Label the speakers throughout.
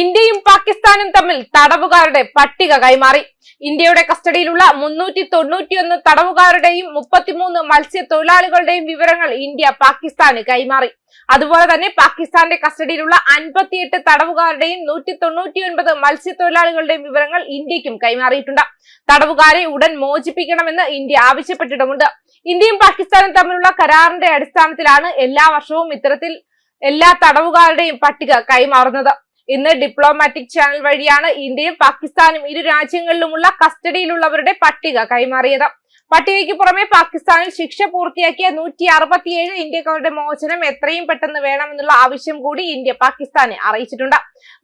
Speaker 1: ഇന്ത്യയും പാകിസ്ഥാനും തമ്മിൽ തടവുകാരുടെ പട്ടിക കൈമാറി. ഇന്ത്യയുടെ കസ്റ്റഡിയിലുള്ള മുന്നൂറ്റി തൊണ്ണൂറ്റിയൊന്ന് തടവുകാരുടെയും മുപ്പത്തിമൂന്ന് മത്സ്യത്തൊഴിലാളികളുടെയും വിവരങ്ങൾ ഇന്ത്യ പാകിസ്ഥാന് കൈമാറി. അതുപോലെ തന്നെ പാകിസ്ഥാന്റെ കസ്റ്റഡിയിലുള്ള അൻപത്തിയെട്ട് തടവുകാരുടെയും നൂറ്റി തൊണ്ണൂറ്റിയൊൻപത് മത്സ്യത്തൊഴിലാളികളുടെയും വിവരങ്ങൾ ഇന്ത്യക്കും കൈമാറിയിട്ടുണ്ട്. തടവുകാരെ ഉടൻ മോചിപ്പിക്കണമെന്ന് ഇന്ത്യ ആവശ്യപ്പെട്ടിട്ടുമുണ്ട്. ഇന്ത്യയും പാകിസ്ഥാനും തമ്മിലുള്ള കരാറിന്റെ അടിസ്ഥാനത്തിലാണ് എല്ലാ വർഷവും ഇത്തരത്തിൽ എല്ലാ തടവുകാരുടെയും പട്ടിക കൈമാറുന്നത്. ഇന്ന് ഡിപ്ലോമാറ്റിക് ചാനൽ വഴിയാണ് ഇന്ത്യയും പാകിസ്ഥാനും ഇരു രാജ്യങ്ങളിലുമുള്ള കസ്റ്റഡിയിലുള്ളവരുടെ പട്ടിക കൈമാറിയത്. പട്ടികയ്ക്ക് പുറമെ പാകിസ്ഥാനിൽ ശിക്ഷ പൂർത്തിയാക്കിയ നൂറ്റി അറുപത്തിയേഴ് ഇന്ത്യക്കാരുടെ മോചനം എത്രയും പെട്ടെന്ന് വേണമെന്നുള്ള ആവശ്യം കൂടി ഇന്ത്യ പാകിസ്ഥാനെ അറിയിച്ചിട്ടുണ്ട്.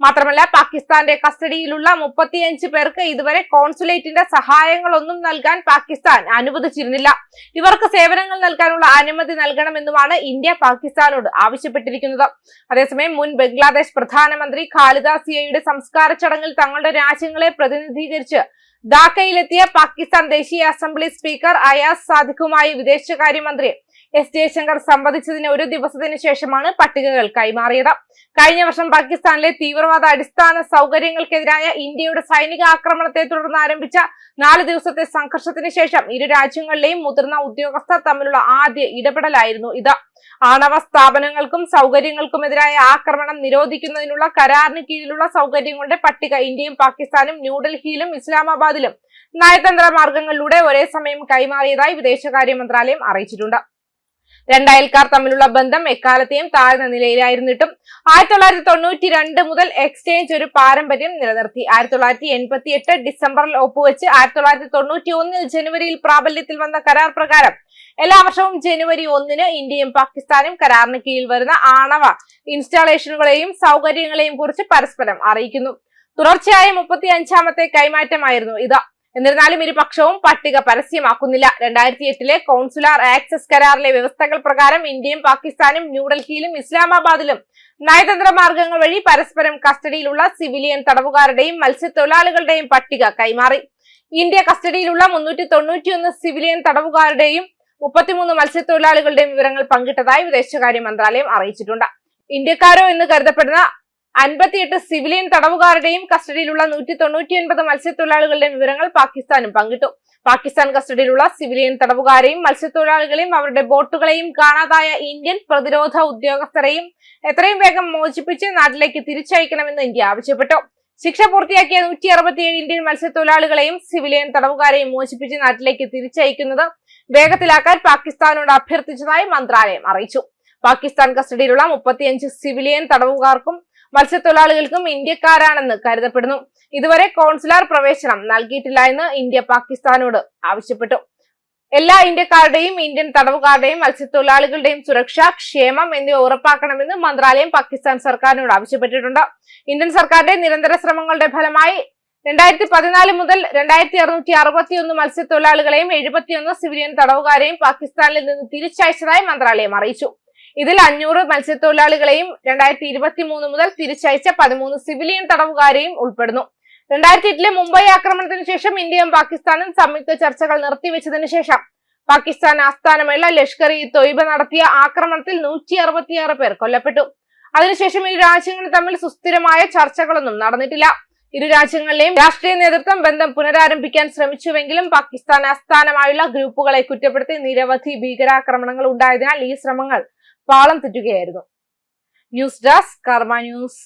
Speaker 1: മാത്രമല്ല പാകിസ്ഥാന്റെ കസ്റ്റഡിയിലുള്ള മുപ്പത്തിയഞ്ച് പേർക്ക് ഇതുവരെ കോൺസുലേറ്റിന്റെ സഹായങ്ങളൊന്നും നൽകാൻ പാകിസ്ഥാൻ അനുവദിച്ചിരുന്നില്ല. ഇവർക്ക് സേവനങ്ങൾ നൽകാനുള്ള അനുമതി നൽകണമെന്നുമാണ് ഇന്ത്യ പാകിസ്ഥാനോട് ആവശ്യപ്പെട്ടിരിക്കുന്നത്. അതേസമയം മുൻ ബംഗ്ലാദേശ് പ്രധാനമന്ത്രി ഖാലിദാസിയയുടെ സംസ്കാര ചടങ്ങിൽ തങ്ങളുടെ രാജ്യങ്ങളെ പ്രതിനിധീകരിച്ച് ധാക്കയിലെത്തിയ പാകിസ്ഥാൻ ദേശീയ അസംബ്ലി സ്പീക്കർ അയാസ് സാദിഖുമായി വിദേശകാര്യമന്ത്രി എസ് ജയശങ്കർ സംവദിച്ചതിന് ഒരു ദിവസത്തിന് ശേഷമാണ് പട്ടികകൾ കൈമാറിയത്. കഴിഞ്ഞ വർഷം പാകിസ്ഥാനിലെ തീവ്രവാദ അടിസ്ഥാന സൗകര്യങ്ങൾക്കെതിരായ ഇന്ത്യയുടെ സൈനിക ആക്രമണത്തെ തുടർന്ന് ആരംഭിച്ച നാല് ദിവസത്തെ സംഘർഷത്തിന് ശേഷം ഇരു രാജ്യങ്ങളിലെയും മുതിർന്ന ഉദ്യോഗസ്ഥർ തമ്മിലുള്ള ആദ്യ ഇടപെടലായിരുന്നു ഇത്. ആണവ സ്ഥാപനങ്ങൾക്കും സൗകര്യങ്ങൾക്കുമെതിരായ ആക്രമണം നിരോധിക്കുന്നതിനുള്ള കരാറിന് കീഴിലുള്ള സൗകര്യങ്ങളുടെ പട്ടിക ഇന്ത്യയും പാകിസ്ഥാനും ന്യൂഡൽഹിയിലും ഇസ്ലാമാബാദിലും നയതന്ത്ര മാർഗങ്ങളിലൂടെ ഒരേ സമയം കൈമാറിയതായി വിദേശകാര്യ മന്ത്രാലയം അറിയിച്ചിട്ടുണ്ട്. രണ്ടയൽക്കാർ തമ്മിലുള്ള ബന്ധം എക്കാലത്തെയും താഴ്ന്ന നിലയിലായിരുന്നിട്ടും ആയിരത്തി തൊള്ളായിരത്തി തൊണ്ണൂറ്റി രണ്ട് മുതൽ എക്സ്ചേഞ്ച് ഒരു പാരമ്പര്യം നിലനിർത്തി. ആയിരത്തി തൊള്ളായിരത്തി എൺപത്തി എട്ട് ഡിസംബറിൽ ഒപ്പുവെച്ച് ആയിരത്തി തൊള്ളായിരത്തി തൊണ്ണൂറ്റി ഒന്നിൽ ജനുവരിയിൽ പ്രാബല്യത്തിൽ വന്ന കരാർ പ്രകാരം എല്ലാ വർഷവും ജനുവരി ഒന്നിന് ഇന്ത്യയും പാകിസ്ഥാനും കരാറിന് കീഴിൽ വരുന്ന ആണവ ഇൻസ്റ്റാളേഷനുകളെയും സൗകര്യങ്ങളെയും കുറിച്ച് പരസ്പരം അറിയിക്കുന്നു. തുടർച്ചയായ മുപ്പത്തി അഞ്ചാമത്തെ കൈമാറ്റമായിരുന്നു ഇത്. എന്നിരുന്നാലും ഇരുപക്ഷവും പട്ടിക പരസ്യമാക്കുന്നില്ല. രണ്ടായിരത്തി എട്ടിലെ കോൺസുലാർ ആക്സസ് കരാറിലെ വ്യവസ്ഥകൾ പ്രകാരം ഇന്ത്യയും പാകിസ്ഥാനും ന്യൂഡൽഹിയിലും ഇസ്ലാമാബാദിലും നയതന്ത്ര മാർഗങ്ങൾ വഴി പരസ്പരം കസ്റ്റഡിയിലുള്ള സിവിലിയൻ തടവുകാരുടെയും മത്സ്യത്തൊഴിലാളികളുടെയും പട്ടിക കൈമാറി. ഇന്ത്യ കസ്റ്റഡിയിലുള്ള മുന്നൂറ്റി തൊണ്ണൂറ്റിയൊന്ന് സിവിലിയൻ തടവുകാരുടെയും മുപ്പത്തിമൂന്ന് മത്സ്യത്തൊഴിലാളികളുടെയും വിവരങ്ങൾ പങ്കിട്ടതായി വിദേശകാര്യ മന്ത്രാലയം അറിയിച്ചിട്ടുണ്ട്. ഇന്ത്യക്കാരോ എന്ന് കരുതപ്പെടുന്ന അൻപത്തിയെട്ട് സിവിലിയൻ തടവുകാരുടെയും കസ്റ്റഡിയിലുള്ള നൂറ്റി തൊണ്ണൂറ്റിയൊൻപത് മത്സ്യത്തൊഴിലാളികളുടെയും വിവരങ്ങൾ പാകിസ്ഥാനും പങ്കിട്ടു. പാകിസ്ഥാൻ കസ്റ്റഡിയിലുള്ള സിവിലിയൻ തടവുകാരെയും മത്സ്യത്തൊഴിലാളികളെയും അവരുടെ ബോട്ടുകളെയും കാണാതായ ഇന്ത്യൻ പ്രതിരോധ ഉദ്യോഗസ്ഥരെയും എത്രയും വേഗം മോചിപ്പിച്ച് നാട്ടിലേക്ക് തിരിച്ചയക്കണമെന്ന് ഇന്ത്യ ആവശ്യപ്പെട്ടു. ശിക്ഷ പൂർത്തിയാക്കിയ നൂറ്റി അറുപത്തിയേഴ് ഇന്ത്യൻ മത്സ്യത്തൊഴിലാളികളെയും സിവിലിയൻ തടവുകാരെയും മോചിപ്പിച്ച് നാട്ടിലേക്ക് തിരിച്ചയക്കുന്നത് വേഗത്തിലാക്കാൻ പാകിസ്ഥാനോട് അഭ്യർത്ഥിച്ചതായി മന്ത്രാലയം അറിയിച്ചു. പാകിസ്ഥാൻ കസ്റ്റഡിയിലുള്ള മുപ്പത്തിയഞ്ച് സിവിലിയൻ തടവുകാർക്കും മത്സ്യത്തൊഴിലാളികൾക്കും ഇന്ത്യക്കാരാണെന്ന് കരുതപ്പെടുന്നു. ഇതുവരെ കോൺസുലാർ പ്രവേശനം നൽകിയിട്ടില്ല എന്ന് ഇന്ത്യ പാകിസ്ഥാനോട് ആവശ്യപ്പെട്ടു. എല്ലാ ഇന്ത്യക്കാരുടെയും ഇന്ത്യൻ തടവുകാരുടെയും മത്സ്യത്തൊഴിലാളികളുടെയും സുരക്ഷ ക്ഷേമം എന്നിവ ഉറപ്പാക്കണമെന്ന് മന്ത്രാലയം പാകിസ്ഥാൻ സർക്കാരിനോട് ആവശ്യപ്പെട്ടിട്ടുണ്ട്. ഇന്ത്യൻ സർക്കാരിന്റെ നിരന്തര ശ്രമങ്ങളുടെ ഫലമായി രണ്ടായിരത്തി പതിനാല് മുതൽ രണ്ടായിരത്തി അറുന്നൂറ്റി അറുപത്തിയൊന്ന് മത്സ്യത്തൊഴിലാളികളെയും എഴുപത്തിയൊന്ന് സിവിലിയൻ തടവുകാരെയും പാകിസ്ഥാനിൽ നിന്ന് തിരിച്ചയച്ചതായി മന്ത്രാലയം അറിയിച്ചു. ഇതിൽ അഞ്ഞൂറ് മത്സ്യത്തൊഴിലാളികളെയും രണ്ടായിരത്തി ഇരുപത്തി മൂന്ന് മുതൽ തിരിച്ചയച്ച പതിമൂന്ന് സിവിലിയൻ തടവുകാരെയും ഉൾപ്പെടുന്നു. രണ്ടായിരത്തി എട്ടിലെ മുംബൈ ആക്രമണത്തിന് ശേഷം ഇന്ത്യയും പാകിസ്ഥാനും സംയുക്ത ചർച്ചകൾ നിർത്തിവെച്ചതിനു ശേഷം പാകിസ്ഥാൻ ആസ്ഥാനമുള്ള ലഷ്കർ ഇ തൊയ്ബ നടത്തിയ ആക്രമണത്തിൽ നൂറ്റി അറുപത്തിയാറ് പേർ കൊല്ലപ്പെട്ടു. അതിനുശേഷം ഇരു രാജ്യങ്ങൾ തമ്മിൽ സുസ്ഥിരമായ ചർച്ചകളൊന്നും നടന്നിട്ടില്ല. ഇരു രാജ്യങ്ങളിലെയും രാഷ്ട്രീയ നേതൃത്വം ബന്ധം പുനരാരംഭിക്കാൻ ശ്രമിച്ചുവെങ്കിലും പാകിസ്ഥാൻ ആസ്ഥാനമായുള്ള ഗ്രൂപ്പുകളെ കുറ്റപ്പെടുത്തി നിരവധി ഭീകരാക്രമണങ്ങൾ ഉണ്ടായതിനാൽ ഈ ശ്രമങ്ങൾ പാളം തെറ്റുകയായിരുന്നു. News desk Karma news.